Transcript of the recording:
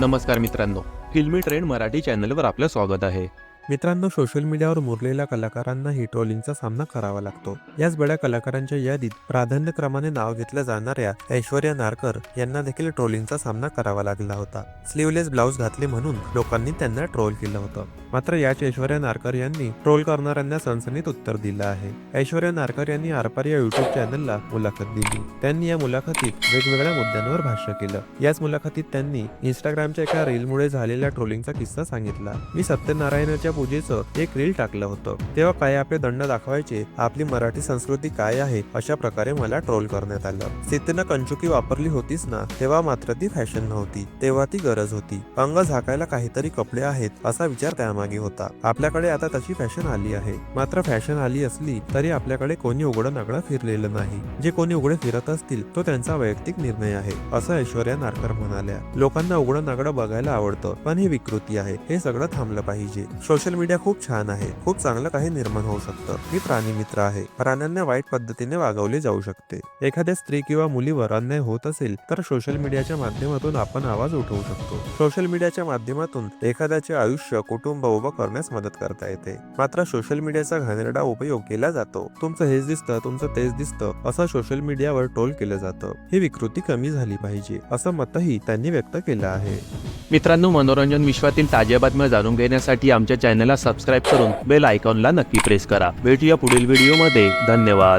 नमस्कार मित्रांनो फिल्मी ट्रेंड मराठी चॅनलवर आपलं स्वागत आहे. मित्रांनो सोशल मीडियावर मुरलेल्या कलाकारांनाही ट्रोलिंगचा सामना करावा लागतो. याच बड्या कलाकारांच्या यादीत प्राधान्यक्रमाने नाव घेतल्या जाणाऱ्या ऐश्वर्या नारकर यांना देखील ट्रोलिंगचा सामना करावा लागला होता. स्लीवलेस ब्लाऊज घातले म्हणून लोकांनी त्यांना ट्रोल केलं होतं. मात्र याच ऐश्वर्या नारकर यांनी ट्रोल करणाऱ्यांना सणसणीत उत्तर दिलं आहे. ऐश्वर्या नारकर यांनी आरपार या युट्यूब चॅनलला मुलाखत दिली. त्यांनी या मुलाखतीत वेगवेगळ्या मुद्द्यांवर भाष्य केलं. याच मुलाखतीत त्यांनी इंस्टाग्रामच्या एका रीलमुळे झालेल्या ट्रोलिंगचा किस्सा सांगितला. मी सत्यनारायणाच्या पूजेचं एक रील टाकलं होतं. तेव्हा काय आपले दंड दाखवायचे आपली मराठी संस्कृती काय आहे अशा प्रकारे मला ट्रोल करण्यात आलं. सीतेनं कंचुकी वापरली होतीच ना तेव्हा मात्र ती फॅशन नव्हती. तेव्हा ती गरज होती. अंग झाकायला काहीतरी कपडे आहेत असा विचार त्यामध्ये मागे होता. आपल्याकडे आता तशी फॅशन आली आहे. मात्र फॅशन आली असली तरी आपल्याकडे कोणी उघडं नागडं फिरलेलं नाही. जे कोणी उघडे फिरत असतील तो त्यांचा वैयक्तिक निर्णय आहे असं ऐश्वर्या नारकर म्हणाल्या. लोकांना उघडं नागडं बघायला आवडतं पण ही विकृती आहे. हे सगळं थांबलं पाहिजे. सोशल मीडिया खूप छान आहे. खूप चांगलं काही निर्माण होऊ शकतं. मी प्राणी मित्र आहे. प्राण्यांना वाईट पद्धतीने वागवले जाऊ शकते. एखाद्या स्त्री किंवा मुलीवर अन्याय होत असेल तर सोशल मीडियाच्या माध्यमातून आपण आवाज उठवू शकतो. सोशल मीडियाच्या माध्यमातून एखाद्याचे आयुष्य कुटुंब उभं करण्यास मदत करता येते. मात्र सोशल मीडियाचा घाणेरडा उपयोग केला जातो. तुमचं हेच दिसतं तुमचं तेच दिसतं असं सोशल मीडियावर ट्रोल केलं जातं. ही विकृती कमी झाली पाहिजे असं मतही त्यांनी व्यक्त केलं आहे. मित्रांनो मनोरंजन विश्वातील ताज्या बातम्या जाणून घेण्यासाठी आमच्या चॅनलला सबस्क्राईब करून बेल आयकॉनला नक्की प्रेस करा. भेटूया पुढील व्हिडिओमध्ये धन्यवाद.